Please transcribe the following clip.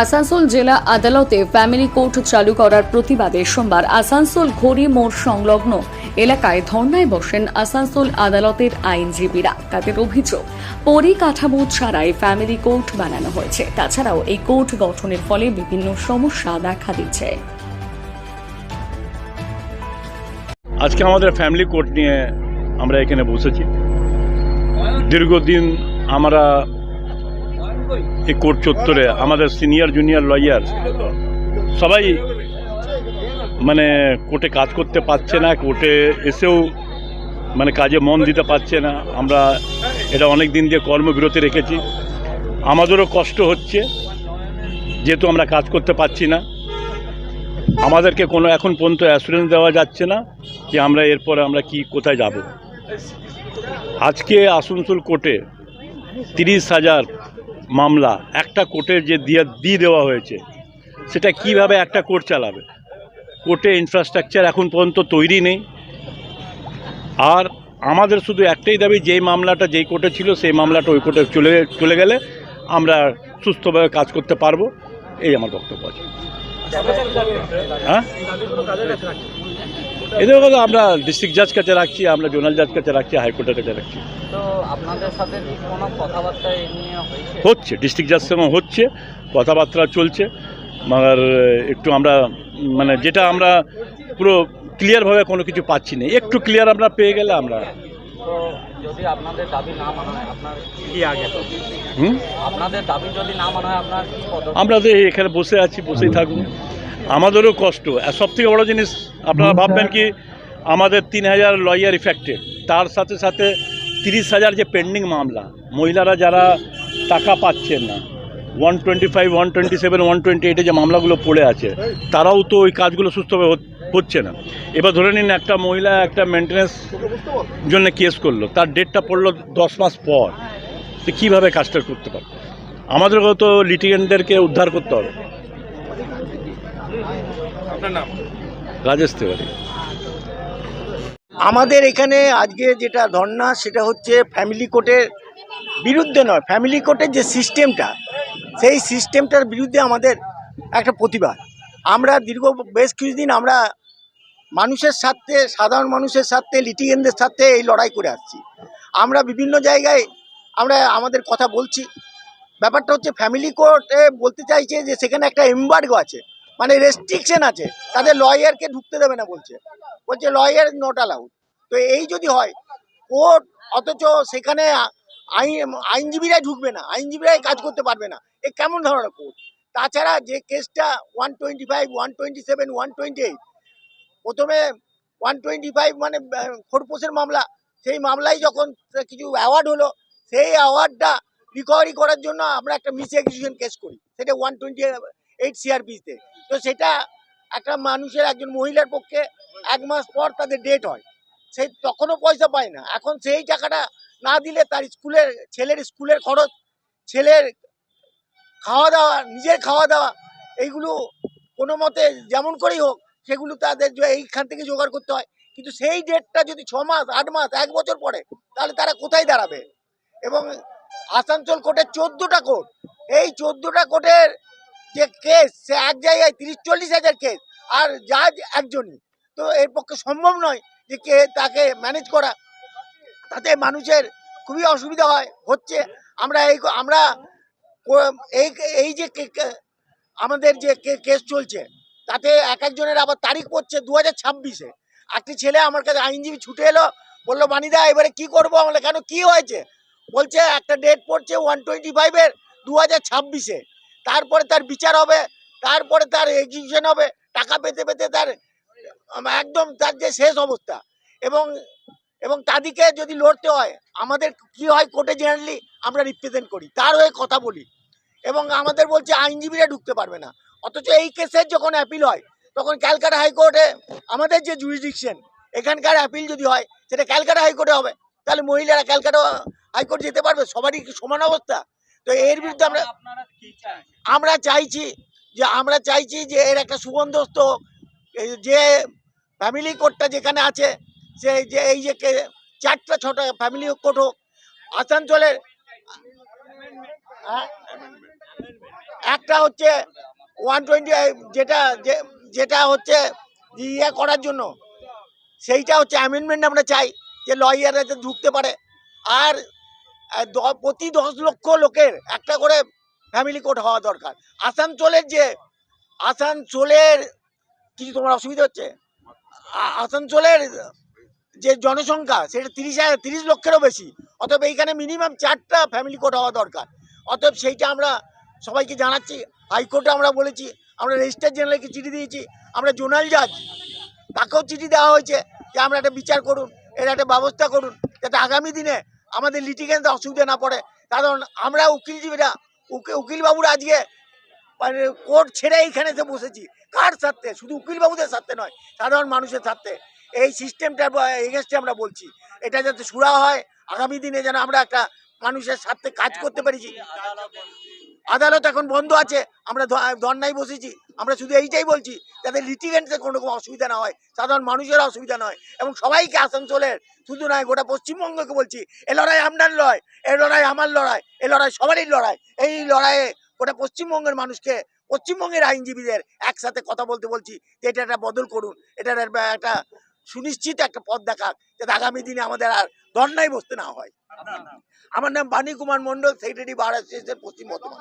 আসানসোল জেলা আদালতে family court চালু করার প্রতিবাদে সোমবার আসানসোল ঘড়ি মোড় সংলগ্ন এলাকায় ধর্নায় বসেন আসানসোল আদালতের আইনজীবীরা। তাদের অভিযোগ, পরিকাঠামো ছাড়াই ফ্যামিলি কোর্ট বানানো হয়েছে। তাছাড়াও এই কোর্ট গঠনের ফলে বিভিন্ন সমস্যা দেখা দিচ্ছে। আজকে আমাদের ফ্যামিলি কোর্ট নিয়ে আমরা এখানে বসেছি। দীর্ঘদিন আমরা এই কোর্ট চত্বরে আমাদের সিনিয়র, জুনিয়র লয়ার সবাই মানে কোর্টে কাজ করতে পারছে না, কোর্টে এসেও মানে কাজে মন দিতে পারছে না। আমরা এটা অনেক দিন দিয়ে কর্মবিরতি রেখেছি। আমাদেরও কষ্ট হচ্ছে, যেহেতু আমরা কাজ করতে পারছি না। আমাদেরকে কোনো এখন পর্যন্ত অ্যাসুরেন্স দেওয়া যাচ্ছে না যে আমরা এরপরে আমরা কি কোথায় যাব। আজকে আসানসোল কোর্টে তিরিশ হাজার মামলা, একটা কোর্টে যে দিয়ে দিয়ে দেওয়া হয়েছে, সেটা কীভাবে একটা কোর্ট চালাবে? কোর্টে ইনফ্রাস্ট্রাকচার এখন পর্যন্ত তৈরি নেই। আর আমাদের শুধু একটাই দাবি যেই মামলাটা যেই কোর্টে ছিল, সেই মামলাটা ওই কোর্টে চলে চলে গেলে আমরা সুস্থভাবে কাজ করতে পারব, এই আমার বক্তব্য আছে। হ্যাঁ? এদের কথা আমরা ডিস্ট্রিক্ট জাজ কাছে রাখছি আমরা জোনাল জাজ কাছে রাখছি হাইকোর্টের কাছে রাখছি। হচ্ছে ডিস্ট্রিক্ট জাজ সঙ্গে হচ্ছে কথাবার্তা চলছে মার একটু আমরা মানে যেটা আমরা পুরো ক্লিয়ারভাবে কোনো কিছু পাচ্ছি না। একটু ক্লিয়ার আমরা পেয়ে গেলে আমরা। যদি আপনাদের দাবি না মানা হয় আপনার কি আগে? আপনাদের দাবি যদি না মানা হয় আপনার আমরা তো এখানে বসে আছি বসেই থাকুন। আমাদেরও কষ্ট। আর সব থেকে বড়ো জিনিস আপনারা ভাববেন কি আমাদের তিন হাজার লয়ার ইফেক্টেড তার সাথে সাথে তিরিশ হাজার যে পেন্ডিং মামলা মহিলারা যারা টাকা পাচ্ছেন না one twenty five one twenty seven one twenty এইটে যে মামলাগুলো পড়ে আছে তারাও তো ওই কাজগুলো সুস্থভাবে হচ্ছে না। এবার ধরে নিন একটা মহিলা একটা মেনটেন্যান্স জন্য কেস করল তার ডেটটা পড়ল দশ মাস পর। তো কীভাবে কাজটা করতে পারবে? আমাদেরকেও তো লিটিগেন্টদেরকে উদ্ধার করতে হবে। রাজেশ তিওয়ারি। আমাদের এখানে আজকে যেটা ধর্না সেটা হচ্ছে ফ্যামিলি কোর্টের বিরুদ্ধে নয় ফ্যামিলি কোর্টের যে সিস্টেমটা সেই সিস্টেমটার বিরুদ্ধে আমাদের একটা প্রতিবাদ। আমরা দীর্ঘ বেশ কিছুদিন আমরা মানুষের সাথে সাধারণ মানুষের সাথে লিটিগেনদের সাথে এই লড়াই করে আসছি। আমরা বিভিন্ন জায়গায় আমরা আমাদের কথা বলছি। ব্যাপারটা হচ্ছে ফ্যামিলি কোর্টে বলতে চাইছে যে সেখানে একটা এম্বার্গো আছে। মানে রেস্ট্রিকশন আছে। তাদের লয়ারকে ঢুকতে দেবে না বলছে। বলছে লয়ার নট অ্যালাউড তো এই যদি হয় কোর্ট অথচ সেখানে আইন আইনজীবীরাই ঢুকবে না আইনজীবীরাই কাজ করতে পারবে না। এ কেমন ধরনের কোর্ট? তাছাড়া যে কেসটা one twenty five one twenty seven one twenty eight প্রথমে ওয়ান টোয়েন্টি ফাইভ মানে আহ, খোরপোশের মামলা সেই মামলায় যখন কিছু অ্যাওয়ার্ড হলো সেই অ্যাওয়ার্ডটা রিকভারি করার জন্য আমরা একটা মিস এক্সিকিউশন কেস করি। সেটা ওয়ান টোয়েন্টি এইট সিআরপিতে তো। সেটা একটা মানুষের, একজন মহিলার পক্ষে এক মাস পর তাদের ডেট হয়। সেই তখনও পয়সা পায় না। এখন সেই টাকাটা না দিলে তার স্কুলের, ছেলের স্কুলের খরচ, ছেলের খাওয়া দাওয়া নিজের খাওয়া দাওয়া এইগুলো কোনো মতে যেমন করেই হোক, সেগুলো তাদের এইখান থেকে জোগাড় করতে হয়। কিন্তু সেই ডেটটা যদি ছ মাস, আট মাস, এক বছর পরে, তাহলে তারা কোথায় দাঁড়াবে? এবং আসানসোল কোর্টের চোদ্দোটা কোর্ট, এই চোদ্দোটা কোর্টের যে কেস সে এক জায়গায় তিরিশ, চল্লিশ হাজার কেস আর জাজ একজনই। তো এর পক্ষে সম্ভব নয় যে কে তাকে ম্যানেজ করা। তাতে মানুষের খুবই অসুবিধা হয়, হচ্ছে। আমরা এই আমরা এই এই যে আমাদের যে কেস চলছে, তাতে এক একজনের আবার তারিখ পড়ছে দু হাজার ছাব্বিশে। একটি ছেলে আমার কাছে আইনজীবী ছুটে এলো, বলল, বানিদা, এবারে কি করব? আমরা কেন, কি হয়েছে? বলছে, একটা ডেট পড়ছে ওয়ান টোয়েন্টি ফাইভের দু হাজার ছাব্বিশে। তারপরে তার বিচার হবে, তারপরে তার এক্সিকিউশন হবে, টাকা পেতে পেতে তার একদম তার যে শেষ অবস্থা। এবং এবং তাদেরকে যদি লড়তে হয়, আমাদের কি হয় কোর্টে জেনারেলি আমরা রিপ্রেজেন্ট করি, তার হয়ে কথা বলি। এবং আমাদের বলছে আইনজীবীরা ঢুকতে পারবে না। অথচ এই কেসের যখন অ্যাপিল হয়, তখন ক্যালকাটা হাইকোর্টে আমাদের যে জুরিডিকশন এখানকার অ্যাপিল যদি হয়, সেটা ক্যালকাটা হাইকোর্টে হবে। তাহলে মহিলারা ক্যালকাটা হাইকোর্ট যেতে পারবে? সবারই সমান অবস্থা? তো এর বিরুদ্ধে আমরা আমরা চাইছি যে আমরা চাইছি যে এর একটা সুবন্দোস্ত যে ফ্যামিলি কোর্টটা যেখানে আছে সে যে এই যে চারটা ছটা ফ্যামিলি কোর্ট হোক আসানসোলের একটা হচ্ছে ওয়ান টোয়েন্টি যেটা যে- যেটা হচ্ছে ইয়ে করার জন্য সেইটা হচ্ছে অ্যামেন্ডমেন্ট আমরা চাই যে লয়াররা ঢুকতে পারে। আর প্রতি দশ লক্ষ লোকের একটা করে ফ্যামিলি কোর্ট হওয়া দরকার। আসানসোলের যে, আসানসোলের কিছু তোমার অসুবিধা হচ্ছে? আসানসোলের যে জনসংখ্যা, সেটা তিরিশ হাজার, তিরিশ লক্ষেরও বেশি। অতএব এইখানে মিনিমাম চারটা ফ্যামিলি কোর্ট হওয়া দরকার। অতএব সেইটা আমরা সবাইকে জানাচ্ছি, হাইকোর্টে আমরা বলেছি, আমরা রেজিস্ট্রার জেনারেলকে চিঠি দিয়েছি, আমরা জোনাল জাজ, তাকেও চিঠি দেওয়া হয়েছে যে, আমরা একটা বিচার করুন, এর একটা ব্যবস্থা করুন, যাতে আগামী দিনে আমাদের লিটিগেন্সে অসুবিধা না পড়ে। কারণ আমরা উকিলজীবীরা উকিল উকিলবাবুরা আজকে মানে কোর্ট ছেড়ে এইখানে এসে বসেছি। কার স্বার্থে? শুধু উকিলবাবুদের স্বার্থে নয়, সাধারণ মানুষের স্বার্থে। এই সিস্টেমটা এগেনস্টে আমরা বলছি, এটা যাতে সুরা হয়, আগামী দিনে যেন আমরা একটা মানুষের স্বার্থে কাজ করতে পেরেছি আদালত এখন বন্ধ আছে। আমরা ধর্নায় বসেছি। আমরা শুধু এইটাই বলছি, যাতে লিটিগেন্টে কোনো রকম অসুবিধা না হয়, সাধারণ মানুষের অসুবিধা নয় এবং সবাইকে আসানসোলের, শুধু নয়, গোটা পশ্চিমবঙ্গকে বলছি, এ লড়াই আপনার লড়াই, এ লড়াই আমার লড়াই, এ লড়াই সবারই লড়াই, এই লড়াইয়ে গোটা পশ্চিমবঙ্গের মানুষকে, পশ্চিমবঙ্গের আইনজীবীদের একসাথে কথা বলতে বলছি, যে এটা একটা বদল করুন একটা- একটা সুনিশ্চিত একটা পথ দেখাক যাতে আগামী দিনে আমাদের আর ধর্নায় বসতে না হয়। আমার নাম Bani Kumar Mondal secretary bar association Paschim Bardhaman.